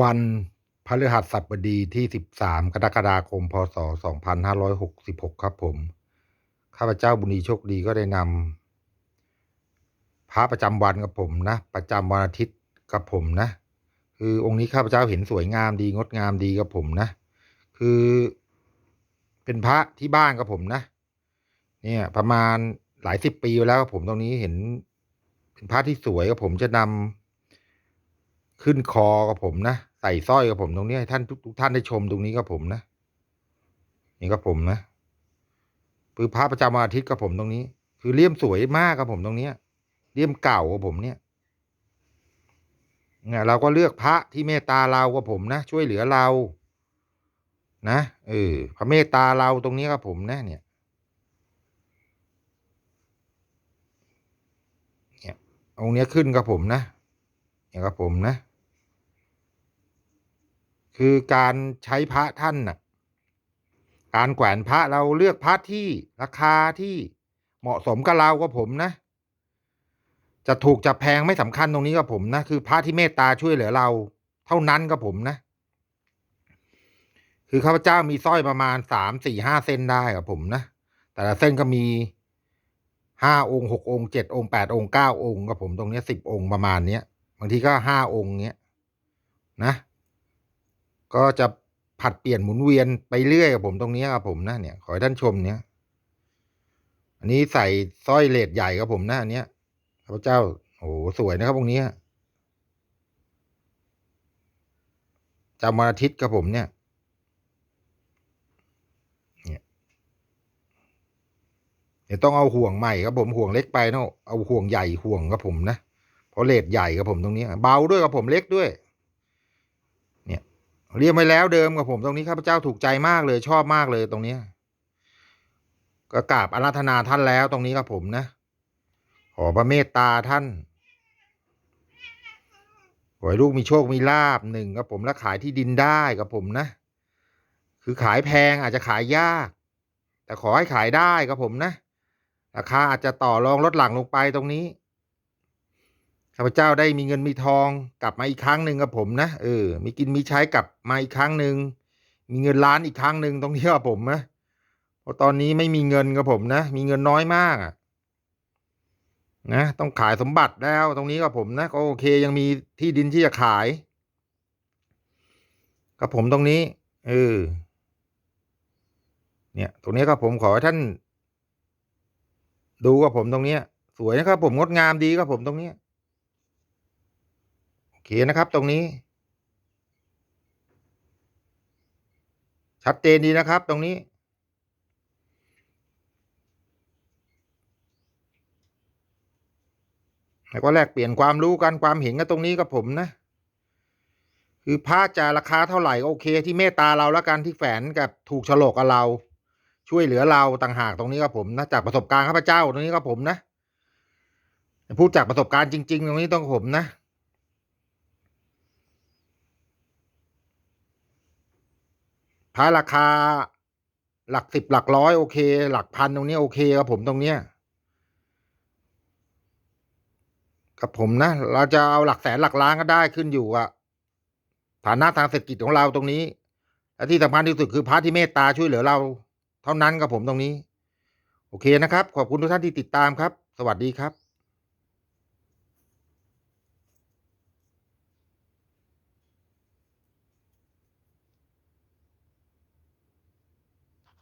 วันพฤหัสบดีที่ 13 กรกฎาคม พศ 2566 ครับผม ข้าพเจ้าบุญดีโชคดีก็ได้นำพระประจำวันกับผมนะ ประจำวันอาทิตย์กับผมนะ คือองค์นี้ข้าพเจ้าเห็นสวยงามดีงดงามดีกับผมนะ คือ เป็นพระที่บ้านกับผมนะ เนี่ยประมาณหลายสิบปีแล้วครับผมตรงนี้เห็น เป็นพระที่สวยกับผมจะนำ ขึ้นคอกับผมนะใส่สร้อยกับผมตรงนี้ให้ท่านทุกทุกท่านได้ชมตรงนี้กับผมนะนี่กับผมนะคือพระประจำวันอาทิตย์กับผมตรงนี้ คือเลี่ยมสวยมากกับผมตรงเนี้ยเลี่ยมเก่ากับผมเนี่ยเนี่ยเราก็เลือกพระที่เมตตาเรากับผมนะช่วยเหลือเรา นะเออพระเมตตาเราตรงนี้กับผมนะเนี่ยเนี่ยองค์เนี้ยขึ้นกับผมนะเนี่ยกับผมนะ คือการใช้พระท่านนะการแขวนพระเราเลือกพระที่ราคาที่เหมาะสมกับเรากับผมนะ จะถูกจะแพงไม่สำคัญตรงนี้กับผมนะ คือพระที่เมตตาช่วยเหลือเรา เท่านั้นกับผมนะ คือข้าพเจ้ามีสร้อยประมาณสามสี่ห้าเส้นได้กับผมนะ แต่ละเส้นก็มีห้าองค์หกองค์เจ็ดองค์แปดองค์เก้าองค์กับผมตรงเนี้ยสิบองค์ประมาณเนี้ยบางทีก็ห้าองค์เนี้ยนะ ก็จะผัดเปลี่ยนหมุนเวียนไปเรื่อยกับผมตรงนี้ครับผมนะเนี่ยขอให้ท่านชมเนี้ยอันนี้ใส่สร้อยเลดใหญ่ครับผมนะอันเนี้ยข้าพเจ้าโอ้โหสวยนะครับตรงนี้จำวันอาทิตย์ครับผมเนี่ยเนี่ยเดี๋ยวต้องเอาห่วงใหม่ครับผมห่วงเล็กไปเนาะเอาห่วงใหญ่ห่วงครับผมนะเพราะเลดใหญ่ครับผมตรงนี้ เบาด้วยครับผมเล็กด้วย เรียเรียกไว้แล้วเดิมกับผมตรงนี้ข้าพเจ้าถูกใจมากเลยชอบมากเลยตรงเนี้ยก็กราบอาราธนาท่านแล้วตรงนี้ครับผมนะ ขอพระเมตตาท่านขอให้ลูกมีโชคมีลาบหนึ่งครับผมและขายที่ดินได้กับผมนะ คือขายแพงอาจจะขายยาก แต่ขอให้ขายได้ครับผมนะราคาอาจจะต่อรองลดหลั่งลงไปตรงนี้ ข้าพเจ้าได้มีเงินมีทองกลับมาอีกครั้งหนึ่งกับผมนะเออมีกินมีใช้กลับมาอีกครั้งหนึ่งมีเงินล้านอีกครั้งหนึ่งตรงนี้กับผมนะเพราะตอนนี้ไม่มีเงินกับผมนะ มีเงินน้อยมากนะต้องขายสมบัติแล้วตรงนี้กับผมนะก็โอเคยังมีที่ดินที่จะขาย กับผมตรงนี้เออเนี่ย ตรงนี้ครับผมขอให้ท่าน ดูกับผมตรงเนี้ย สวยนะครับผมงดงามดีครับผมตรงเนี้ย เคนะครับตรงนี้ ชัดเจนดีนะครับตรงนี้ แล้วก็แลกเปลี่ยนความรู้กันความเห็นกันตรงนี้กับผมนะคือพระจะราคาเท่าไหร่โอเค ที่เมตตาเราแล้วกันที่แฝนกับถูกฉลกกับเรา ช่วยเหลือเราต่างหากตรงนี้ครับผมนะจากประสบการณ์ข้าพเจ้าตรงนี้ครับผมนะพูดจากประสบการณ์จริง ๆ ตรงนี้ต้องผมนะ พระราคา หลักสิบหลักร้อยโอเค หลักพันตรงนี้โอเคครับผมตรงเนี้ยกับผมนะ เราจะเอาหลักแสนหลักล้านก็ได้ขึ้นอยู่อะฐานะทางเศรษฐกิจของเราตรงนี้ และที่สำคัญที่สุดคือพระที่เมตตาช่วยเหลือเรา เท่านั้นกับผมตรงนี้ โอเคนะครับ ขอบคุณทุกท่านที่ติดตามครับ สวัสดีครับ